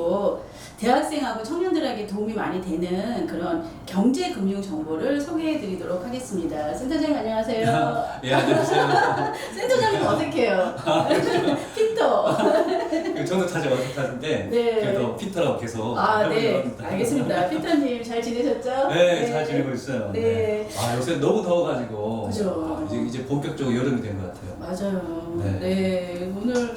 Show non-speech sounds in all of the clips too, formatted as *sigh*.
모시고 대학생하고 청년들에게 도움이 많이 되는 그런 경제 금융 정보를 소개해 드리도록 하겠습니다. 센터장님 안녕하세요. 예, 안녕하세요. *laughs* 센터장님 어색해요. 그 저도 사실 어색하신데 네. 피터라고 계속 아, 네. 알겠습니다. 피터님 잘 지내셨죠? 네, 잘 지내고 있어요. 네. 아, 요새 너무 더워가지고 그죠. 아, 이제 이제 본격적으로 여름이 된 것 같아요. 맞아요. 네. 네. 오늘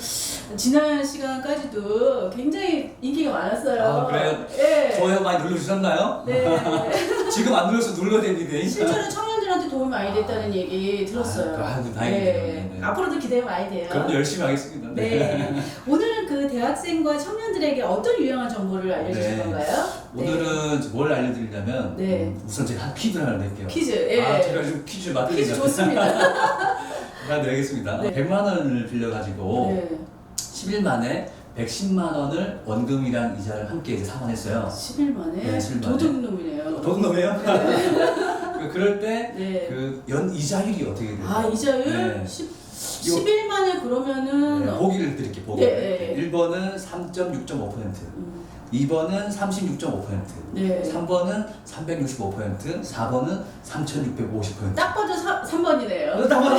지난 시간까지도 굉장히 인기가 많았어요. 아, 그래요? 네. 좋아요 많이 눌러주셨나요? 네. *laughs* 지금 안 눌러서 눌러야 되는데. 실제로 청년 들한테 도움이 많이 됐다는 얘기 들었어요. 아, 아이고, 다행이네요. 네. 네. 앞으로도 기대가 많이 돼요. 그럼 열심히 하겠습니다. 네. 오늘은 그 대학생과 청년들에게 어떤 유용한 정보를 알려주실 네. 건가요? 오늘은 뭘 알려드리냐면 네. 음, 우선 제가 퀴즈를 하나 낼게요. 퀴즈. 예. 아, 제가 지금 퀴즈 맡으니까 퀴즈 좋습니다. *laughs* 하나 내겠습니다. 네. 100만 원을 빌려가지고 네. 10일 만에 110만 원을 원금이랑 이자를 함께 이제 상환했어요. 10일 만에 네, 10일 만에. 도둑놈이네요. 도둑놈이에요? 그- 그럴 때 네. 그연 이자율이 어떻게 돼요? 아 이자율 네. 10, 10일 만에 그러면은 네, 어, 보기를 드릴게요. 보기. 네, 네. 1번은 3.6.5%, 음, 2번은 36.5%, 네. 3번은 365%, 4번은 3,650%. 딱 봐도 3번이네요. 딱 봐도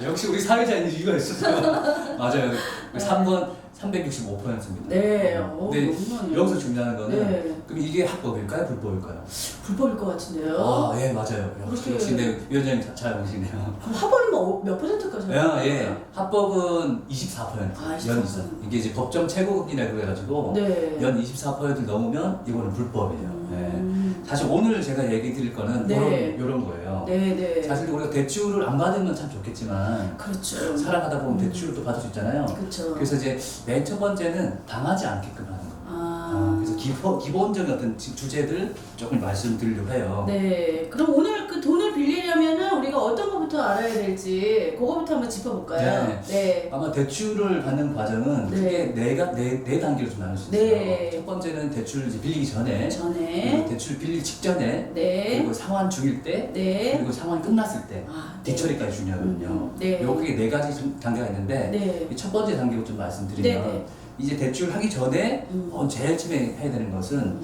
*laughs* 역시 우리 사회자인 이유가 있었어요. *laughs* 맞아요. 3번 365%입니다. 네. 어, 근데 너무나네요. 여기서 중요한 거는 네. 그럼 이게 합법일까요? 불법일까요? 불법일 것 같은데요. 아, 예, 맞아요. 역시, 그렇게- 역시 내 위원장님 자- 잘 아시네요. 그럼 합법이면 어- 몇 퍼센트까지? 예, 할까요? 예. 합법은 24%. 아, 연 24%. 이상. 이게 이제 법정 최고금리라 그래가지고 네. 연 24%를 넘으면 이거는 불법이에요. 음. 예. 사실 오늘 제가 얘기 드릴 거는 네. 이런, 이런 거예요. 네, 네. 사실 우리가 대출을 안 받으면 참 좋겠지만 그렇죠. 살아가다 보면 음. 대출을 또 받을 수 있잖아요. 그렇죠. 그래서 이제 맨 첫 번째는 당하지 않게끔 하는 거. 아. 어, 그래서 기본, 기본적인 어떤 지- 주제들 조금 말씀드리려고 해요. 네. 그럼 오늘 그 돈을 빌리려면은 우리가 어떤 것부터 알아야 될지 그거부터 한번 짚어볼까요? 네. 네. 아마 대출을 받는 과정은 네. 크게 네 가 네, 네 단계로 좀 나눌 수 있어요. 네. 첫 번째는 대출 이제 빌리기 전에, 전에. 그리고 대출 빌리기 직전에, 네. 그리고 상환 중일 때, 네. 그리고 상환 끝났을 때, 아, 네. 뒤처리까지 중요하거든요. 음, 네. 요 크게 네 가지 좀 단계가 있는데 네. 이첫 번째 단계부터 좀 말씀드리면 네, 네. 이제 대출 하기 전에 음. 어, 제일 처음에 해야 되는 것은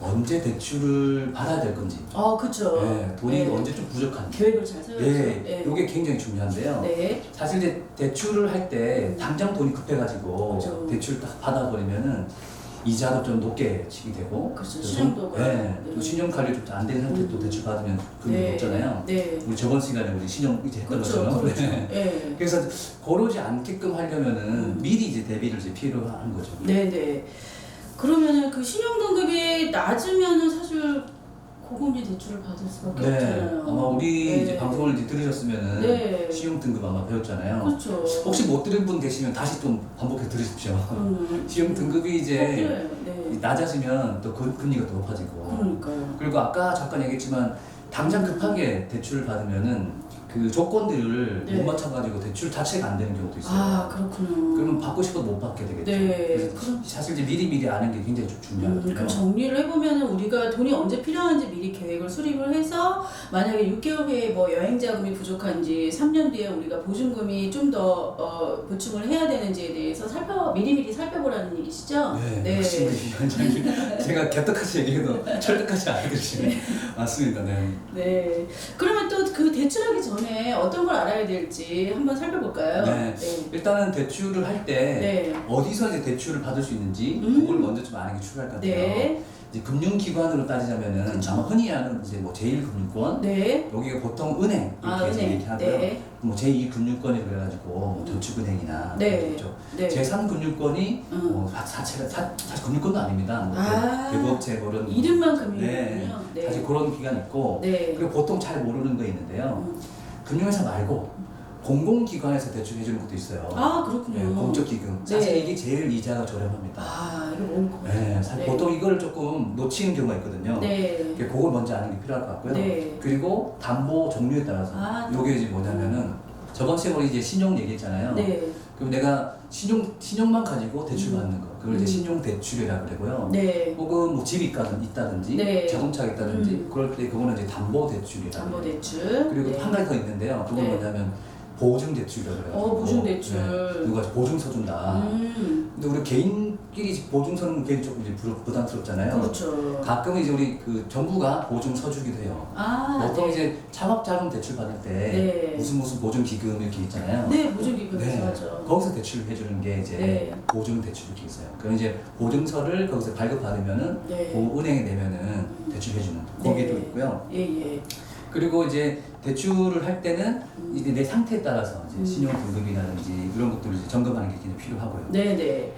언제 대출을 받아야 될 건지, 어, 그렇죠. 네, 돈이 네. 언제 좀 부족한지. 계획을 잘 세워야죠. 네, 이게 굉장히 중요한데요. 네. 사실 이제 대출을 할때 당장 돈이 급해가지고 그죠. 대출을 딱 받아버리면은 이자도 좀 높게 치게 되고 그렇죠. 또 신용도가. 네, 네. 또 신용 관리 좀안된 상태 또 음. 대출 받으면 금리 높잖아요. 네. 우리 저번 시간에 우리 신용 이제 했던 그렇죠. 것처럼 그렇죠. 네. 네. 그래서 고르지 않게끔 하려면은 음. 미리 이제 대비를 이제 필요한 거죠. 네, 네. 그러면은 그 신용 등급이 낮으면은 사실 고금리 대출을 받을 수밖에 네, 없잖아요. 아마 우리 네. 이제 방송을 이제 들으셨으면은 네. 신용 등급 아마 배웠잖아요. 그렇죠. 혹시 못 들은 분 계시면 다시 좀 반복해 들으십시오. 음, 신용 등급이 이제. 네. 낮아지면 또 금- 금리가 더 높아지고 그러니까요. 그리고 아까 잠깐 얘기했지만 당장 급하게 대출을 받으면은 그 조건들을 네. 못 맞춰가지고 대출 자체가 안 되는 경우도 있어요. 아 그렇군요. 그러면 받고 싶어도 못 받게 되겠죠. 네. 그래서 그럼- 사실 이제 미리 미리 아는 게 굉장히 좀 음, 중요하거든요. 그럼 정리를 해보면 우리가 돈이 언제 필요한지 미리 계획을 수립을 해서 만약에 6개월 후에 뭐 여행 자금이 부족한지 3년 뒤에 우리가 보증금이 좀더 어, 보충을 해야 되는지에 대해서 살펴 미리미리 살펴보라는 얘기시죠? 네, 역시 우리 위원장님 제가 개떡같이 얘기해도 *laughs* 철떡같이 알아들으시네. 맞습니다. 네. 네. 그러면 또 그 대출하기 전에 어떤 걸 알아야 될지 한번 살펴볼까요? 네. 네. 일단은 대출을 할 때 네. 어디서 이제 대출을 받을 수 있는지 음. 그걸 먼저 좀 아는 게 중요할 것 같아요. 네. 이제 금융기관으로 따지자면은. 아마 흔히 아는 이제 뭐 제1금융권 네. 여기가 보통 은행 이렇게 아, 은행. 얘기하고요. 네. 뭐 제2 금융권이라고 그래가지고 뭐 저축은행이나 네. 그렇죠. 네. 제3 금융권이 음. 뭐 사- 사채가 사, 사실 금융권도 아닙니다. 뭐 아. 대- 대부업체 그런 이름만 네. 금융이군요. 네. 사실 그런 기관 있고 네. 그리고 보통 잘 모르는 거 있는데요. 음. 금융회사 말고 공공기관에서 대출해 주는 것도 있어요. 아 그렇군요. 네, 공적기금. 사실 네. 이게 제일 이자가 저렴합니다. 아 이거 뭔 네, 사실 네. 보통 이걸 조금 놓치는 경우가 있거든요. 네. 그걸 먼저 아는 게 필요할 것 같고요. 네. 그리고 담보 종류에 따라서 아, 요게 이제 뭐냐면은 저번 시간에 우리 이제 신용 얘기했잖아요. 네. 그럼 내가 신용 신용만 가지고 대출 음. 받는 거 그걸 이제 음. 신용 대출이라고 그러고요. 네. 혹은 뭐 집이 있다든- 있다든지 네. 자동차가 있다든지 음. 그럴 때 그거는 이제 담보 대출이라고 담보. 대출. 그리고 네. 또한 가지 더 있는데요. 그건 네. 뭐냐면 보증 대출이라고 그래요. 어, 보증 대출. 누가 보증 서 준다. 음, 근데 우리 개인끼리 보증서는 괜히 조금 이제 부- 부담스럽잖아요. 그렇죠. 가끔 이제 우리 그 정부가 보증 서 주기도 해요. 아, 보통 네. 이제 창업자금 대출 받을 때 네. 무슨 무슨 보증 기금 이렇게 있잖아요. 네, 보증 기금 네. 맞죠. 거기서 대출을 해주는 게 이제 네. 보증 대출 이렇게 있어요. 그럼 이제 보증서를 거기서 발급받으면은 네. 그 은행에 내면은 대출해주는 거기도 네. 있고요. 예, 예. 그리고 이제 대출을 할 때는 음. 이제 내 상태에 따라서 이제 음. 신용 등급이라든지 이런 것들을 이제 점검하는 게 굉장히 필요하고요. 네, 네.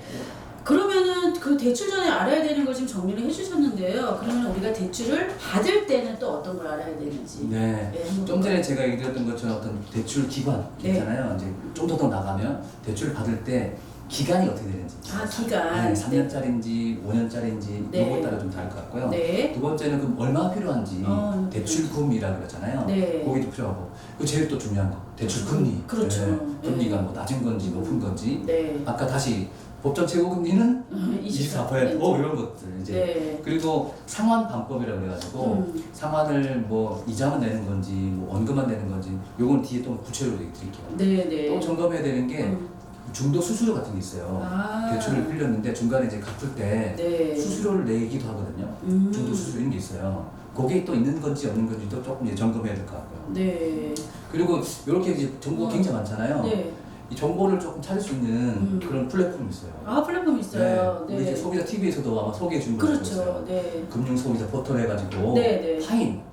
그러면은 그 대출 전에 알아야 되는 걸 지금 정리를 해주셨는데요. 그러면 우리가 대출을 받을 때는 또 어떤 걸 알아야 되는지. 네. 네, 한번 좀 전에 제가 얘기드렸던 것처럼 어떤 대출 기관 네. 있잖아요. 이제 좀 더 더 나가면 대출을 받을 때 기간이 어떻게 되는지. 아, 기간. 네, 3년짜리인지 5년짜리인지 네. 이거에 따라 좀 다를 것 같고요. 네. 두 번째는 그럼 얼마 필요한지 어, 대출금이라고 그러잖아요. 네. 거기도 필요하고. 그 제일 또 중요한 거 대출 금리. 그렇죠. 네, 금리가 네. 뭐 낮은 건지 높은 건지. 네. 아까 다시 법정 최고 금리는 24%. 24%. 어 이런 것들 이제. 네. 그리고 상환 방법이라고 그래가지고 음. 상환을 뭐 이자만 내는 건지 뭐 원금만 내는 건지 요건 뒤에 또 구체적으로 얘기 드릴게요. 네, 네. 또 점검해야 되는 게 음. 중도 수수료 같은 게 있어요. 아. 대출을 빌렸는데 중간에 이제 갚을 때 네. 수수료를 내기도 하거든요. 음. 중도 수수료 이런 게 있어요. 거기에 또 있는 건지 없는 건지도 조금 이제 점검해야 될 것 같고요. 네. 그리고 이렇게 이제 정보가 음. 굉장히 많잖아요. 네. 이 정보를 조금 찾을 수 있는 음. 그런 플랫폼이 있어요. 아, 플랫폼 있어요. 우리 이제 네. 소비자 TV에서도 아마 소개해 준거 있어요. 그렇죠. 네. 금융 소비자 포털 해가지고 네, 네. 파인 어.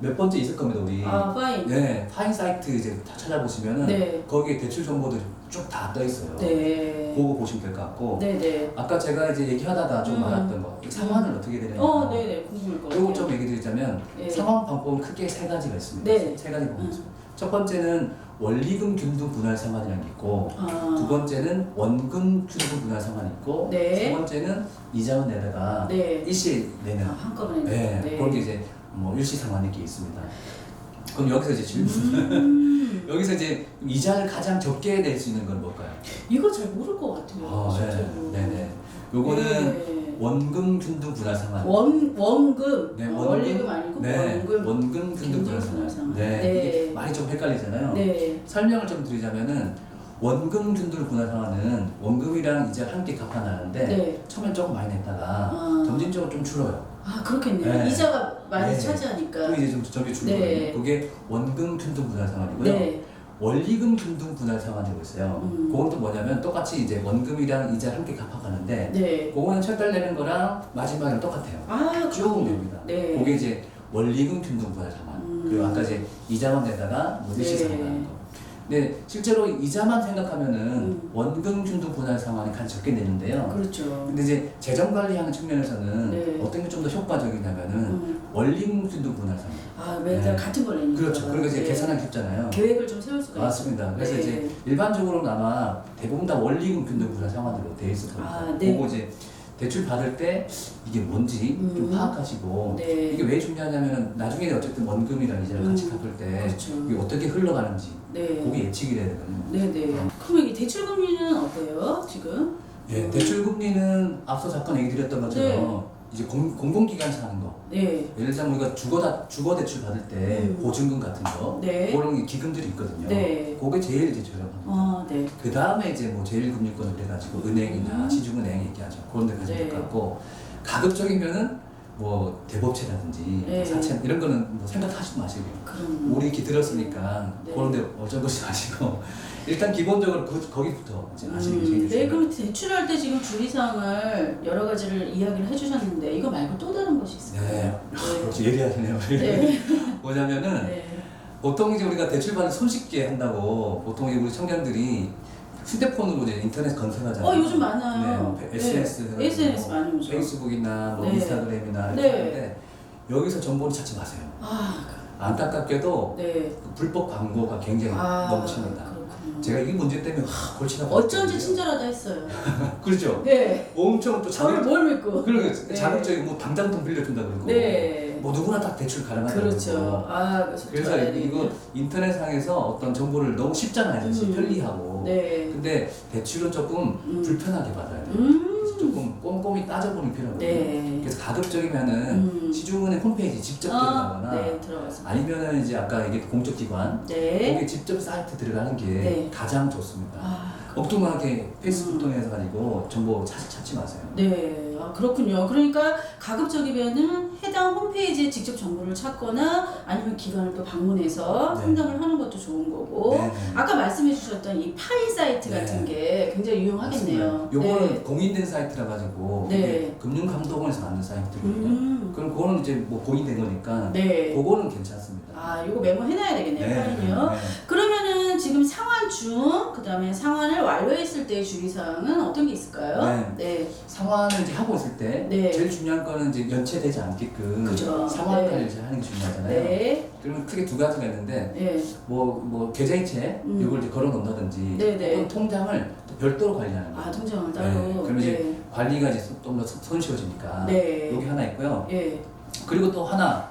몇 번째 있을 겁니다 우리. 아, 파인. 네, 파인 사이트 이제 다 찾아보시면은 네. 거기에 대출 정보들이 쭉 다 떠 있어요. 네. 그거 보시면 될 것 같고. 네, 네. 아까 제가 이제 얘기하다가 좀 음. 말았던 거 상환을 어떻게 되느냐. 어, 네, 네. 궁금할 것 같아요. 요거 좀 얘기 드리자면 네. 상환 방법은 크게 세 가지가 있습니다. 네. 세 가지 방법이 음. 있습니다. 첫 번째는 원리금 균등 분할 상환이라는 게 있고 아. 두 번째는 원금 균등 분할 상환이 있고 네. 세 번째는 이자만 내다가 네. 일시 내는 아, 한꺼번에. 네, 그런 게 이제 뭐 일시 상환이 있습니다. 그럼 여기서 이제 질문. 음, 여기서 이제 이자를 가장 적게 낼 수 있는 건 뭘까요? 이거 잘 모를 것 같아요. 아, 실제로. 네, 네. 요거는 네. 원금 균등 분할 상환. 원 원금. 네, 어, 원금. 원리금 아니고 네, 원금. 원금 균등 균등 분할 상환. 네, 네. 이게 많이 좀 헷갈리잖아요. 네. 설명을 좀 드리자면은 원금 균등 분할 상환은 원금이랑 이자 함께 갚아나는데 네. 처음엔 조금 많이 냈다가 아. 점진적으로 좀 줄어요. 아 그렇겠네요. 네. 이자가 많이 네. 차지하니까. 그럼 이제 좀 점이 줄거든요. 네. 그게 원금 균등 분할 상환이고요. 네. 원리금 균등 분할 상환이라고 있어요. 음. 그건 또 뭐냐면 똑같이 이제 원금이랑 이자 함께 갚아가는데 네. 그거는 첫달 내는 거랑 마지막이랑 똑같아요. 아 쭉. 냅니다. 네. 그게 이제 원리금 균등 분할 상환. 음. 그리고 아까 이제 이자만 내다가 뭐 일시 네. 상환하는 거. 근데 실제로 이자만 생각하면은 음. 원금 균등 분할 상환이 가장 적게 내는데요. 그렇죠. 근데 이제 재정 관리하는 측면에서는 네. 어떤 게 좀 더 효과적이냐면은 음. 원리금 균등 분할 상환. 아 매달 네. 같은 걸 내니까. 그렇죠. 그리고 이제 네. 계산하기 쉽잖아요. 계획을 좀 세울 수가 맞습니다. 그래서 네. 이제 일반적으로는 아마 대부분 다 원리금 균등 분할 상환으로 돼 있을 겁니다. 아, 네. 그거 이제 대출 받을 때 이게 뭔지 좀 음. 파악하시고 네. 이게 왜 중요하냐면은 나중에 어쨌든 원금이랑 이자를 같이 음. 갚을 때 그렇죠. 이게 어떻게 흘러가는지 네. 그게 예측이 돼야 되거든요. 네네. 그럼 이 대출 금리는 어때요 지금? 예, 대출 금리는 앞서 잠깐 얘기 드렸던 것처럼 네. 이제 공, 공공기관에서 하는 거 네. 예를 들자면 우리가 주거 다 주거 대출 받을 때 음. 보증금 같은 거 네. 그런 기금들이 있거든요. 네. 그게 제일 이제 저렴 합니다. 아 네. 그 다음에 이제 뭐 제일 금융권 그래가지고 은행이나 음. 시중은행 얘기하죠. 그런 데 가시면 네. 될것 같고 가급적이면은 뭐 대법체라든지 네. 사채 이런 거는 뭐 생각하시지 마시고 그럼. 우리 이렇게 들었으니까 네. 그런 데 어쩌고지 마시고 일단 기본적으로 그, 거기부터 이제 아시는 게 제일 음, 네, 중요해요. 그럼 대출할 때 지금 주의사항을 여러 가지를 이야기를 해주셨는데 이거 말고 또 다른 것이 있어요? 네, 네. *laughs* 예리하시네요. 네. *laughs* 뭐냐면은 네. 보통 이제 우리가 대출받을 손쉽게 한다고 보통 이제 우리 청년들이 휴대폰으로 이제 인터넷 검색하잖아요. 어 요즘 많아요. 네, SNS, 네. SNS 많이 오죠. 페이스북이나 뭐 네. 인스타그램이나 이렇게 네. 하는데 여기서 정보를 찾지 마세요. 아, 안타깝게도 네. 그 불법 광고가 굉장히 아, 넘칩니다. 제가 이 문제 때문에 하, 골치가 어쩐지 아팠거든요. 친절하다 했어요. *laughs* 그렇죠. 네. 엄청 또 저를 자극 뭘 믿고? 그러게 네. 자극적인 뭐 당장 돈 빌려준다 그러고 네. 뭐 누구나 다 대출 가능하다고 그렇죠. 그러고 아, 그래서 그래서 좋아야 이거. 인터넷상에서 어떤 정보를 너무 쉽잖아요 사실 음. 편리하고 네. 근데 대출은 조금 음. 불편하게 받아야 돼요 음. 조금 꼼꼼히 따져보는 필요가 있거든요. 네. 그래서 가급적이면은 음. 시중은행 홈페이지 직접 아, 들어가거나 네, 들어갔습니다. 아니면은 이제 아까 이게 공적기관 네. 거기 직접 사이트 들어가는 게 네. 가장 좋습니다. 아, 엉뚱하게 페이스북 통해서 가지고 정보 찾, 찾지 마세요. 네, 아, 그렇군요. 그러니까 가급적이면은 해당 홈페이지에 직접 정보를 찾거나 아니면 기관을 또 방문해서 네. 상담을 하는 것도 좋은 거고 네, 네. 아까 말씀해 주셨던 이 파이 사이트 네. 같은 게 굉장히 유용하겠네요. 요거는 네. 공인된 사이트라 가지고 네. 이게 금융감독원에서 만든 사이트거든요. 음, 그럼 그거는 이제 뭐 공인된 거니까 네. 그거는 괜찮습니다. 아, 이거 메모해놔야 되겠네요. 파이는요. 네. 그러면 은 지금 상환 중, 그 다음에 상환을 완료했을 때의 주의사항은 어떤 게 있을까요? 네. 네. 상환을 이제 하고 있을 때 네. 제일 중요한 거는 이제 연체되지 않게끔 그죠. 상환 네. 하는 게 중요하잖아요. 네. 그러면 크게 두 가지가 있는데 네. 뭐, 뭐 계좌이체 음. 이걸 이제 걸어 놓는다든지 네, 네. 혹은 통장을 또 별도로 관리하는 거예요. 아, 통장을 따로. 네. 그러면 이제 네. 관리가 이제 좀더 손쉬워지니까 네. 여기 하나 있고요. 예. 그리고 또 하나 하,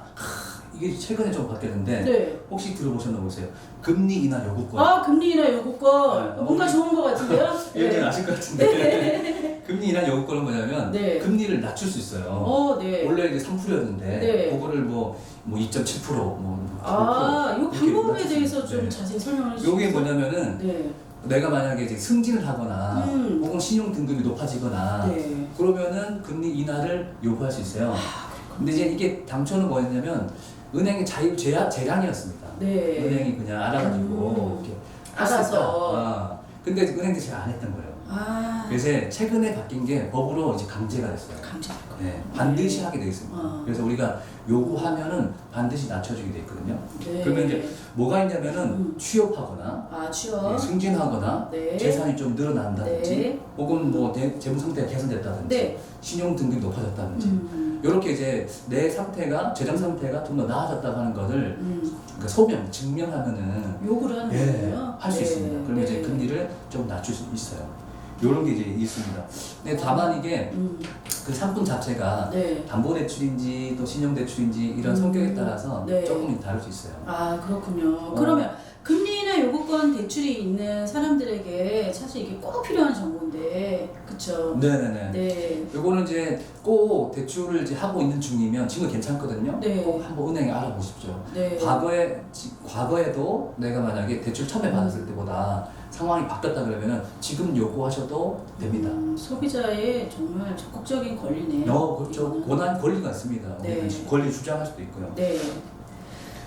이게 최근에 좀 바뀌었는데 네. 혹시 들어보셨나 보세요. 금리 인하 요구권. 아, 금리나 요구권. 네. 뭔가 좋은 것 같은데요? 이건 네. 아실 것 같은데 *laughs* 금리 인하 요구권은 뭐냐면 네. 금리를 낮출 수 있어요. 어, 네. 원래 이제 3%였는데 네. 그거를 뭐, 뭐 2.7%, 뭐 9%. 아, 이 방법에 대해서. 좀 네. 자세히 설명을 해주세요. 요게 뭐냐면은 네. 내가 만약에 이제 승진을 하거나 음. 혹은 신용 등급이 높아지거나 네. 그러면은 금리 인하를 요구할 수 있어요. 아, 근데 이제 이게 당초는 뭐였냐면 은행의 자유 제한 재량이었습니다. 네. 은행이 그냥 알아가지고 음. 이렇게. 알아서. 아, 근데 은행들이 잘 안 했던 거예요. 아, 그래서 최근에 바뀐 게 법으로 이제 강제가 됐어요. 거. 네, 반드시 하게 돼 있습니다. 아. 그래서 우리가 요구하면은 반드시 낮춰주게 돼 있거든요. 네. 그러면 이제 뭐가 있냐면은 음. 취업하거나 아, 네, 취업. 승진하거나 네. 재산이 좀 늘어난다든지 네. 혹은 뭐 대- 재무 상태가 개선됐다든지 네. 신용 등급이 높아졌다든지 음. 이렇게 이제 내 상태가 재정 상태가 좀 더 나아졌다고 하는 것을 음. 그 소명 증명하면은 요구를 하는 예, 거예요? 할수 네. 있습니다. 그러면 이제 네. 금리를 좀 낮출 수 있어요. 이런 게 이제 있습니다. 근데 다만 이게 음. 그 상품 자체가 네. 담보 대출인지 또 신용 대출인지 이런 음. 성격에 따라서 네. 조금 다를 수 있어요. 아 그렇군요. 어. 그러면 금리나 요구권 대출이 있는 사람들에게 사실 이게 꼭 필요한 정보인데, 그렇죠? 네네네. 네. 요거는 이제 꼭 대출을 이제 하고 있는 중이면 지금 괜찮거든요. 네. 꼭 한번 은행에 알아보십시오. 네. 과거에 지- 과거에도 내가 만약에 대출 처음에 받았을 때보다 상황이 바뀌었다 그러면은 지금 요구하셔도 됩니다. 음, 소비자의 정말 적극적인 권리네요. 어, 그렇죠. 이거는. 권한 권리가 있습니다. 네. 우리는 권리 주장할 수도 있고요. 네.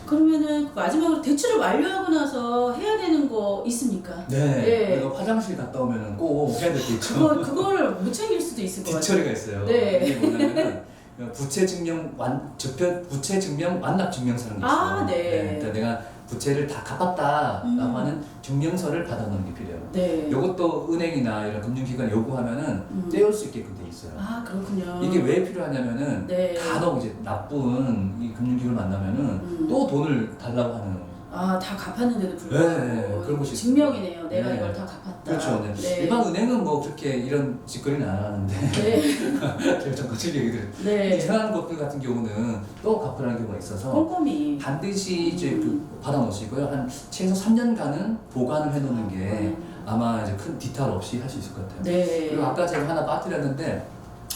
그러면은 그 마지막으로 대출을 완료하고 나서 해야 되는 거 있습니까? 네. 네. 내가 화장실 갔다 오면은 꼭 해야 될 게 있죠. 그거 그걸 못 챙길 수도 있을 것 같아요. 뒤처리가 있어요. 네. 이게 뭐냐면은 *laughs* 부채 증명 완 저표 부채 증명 완납 증명서라는 게 있어요. 아, 네. 그러니까 내가 부채를 다 갚았다라고 음. 하는 증명서를 받아놓는 게 필요해요. 네. 이것도 은행이나 이런 금융기관 요구하면은 음. 떼올 수 있게끔 돼 있어요. 아 그렇군요. 이게 왜 필요하냐면은 네. 간혹 이제 나쁜 이 금융기관을 만나면은 음. 또 돈을 달라고 하는 아, 다 갚았는데도 불구하고 네, 네, 그런 것이 증명이네요. 내가 네. 이걸 다 갚았 다. 그렇죠. 네. 네. 일반 은행은 뭐 그렇게 이런 짓거리는 안 하는데 네. *laughs* 제가 좀 거칠 얘기들 네. 이상한 것들 같은 경우는 또 갚으라는 경우가 있어서 꼼꼼히. 반드시 이제 음. 그 받아놓으시고요. 한 최소 3년간은 보관을 해놓는 게 음. 아마 이제 큰 디탈 없이 할 수 있을 것 같아요. 네. 그리고 아까 제가 하나 빠뜨렸는데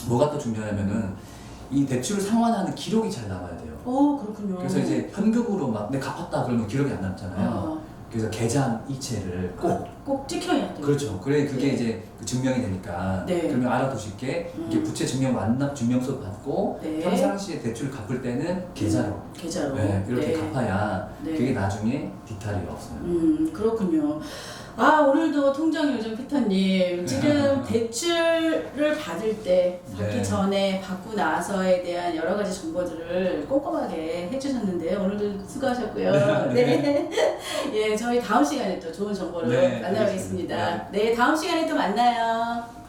뭐가 또 중요하냐면은 이 대출을 상환하는 기록이 잘 남아야 돼요. 어 그렇군요. 그래서 이제 현금으로 막내 갚았다 그러면 기록이 안 남잖아요. 아, 그래서 계좌 이체를 꼭 꼭 찍혀야 돼요. 그렇죠. 그래 그게 네. 이제 그 증명이 되니까 네. 그러면 알아두실게 이게 음. 부채 증명 완납 증명서 받고 네. 평상시에 대출 갚을 때는 계좌로 계좌로. 네, 이렇게 네. 갚아야 네. 그게 나중에 디탈이 없어요. 음 그렇군요. 아 오늘도 통장 요정 피터님 지금 대출을 받을 때 받기 네. 전에 받고 나서에 대한 여러 가지 정보들을 꼼꼼하게 해주셨는데요. 오늘도 수고하셨고요. 네. *laughs* 예 저희 다음 시간에 또 좋은 정보를 네, 만나보겠습니다. 알겠습니다. 네 다음 시간에 또 만나요.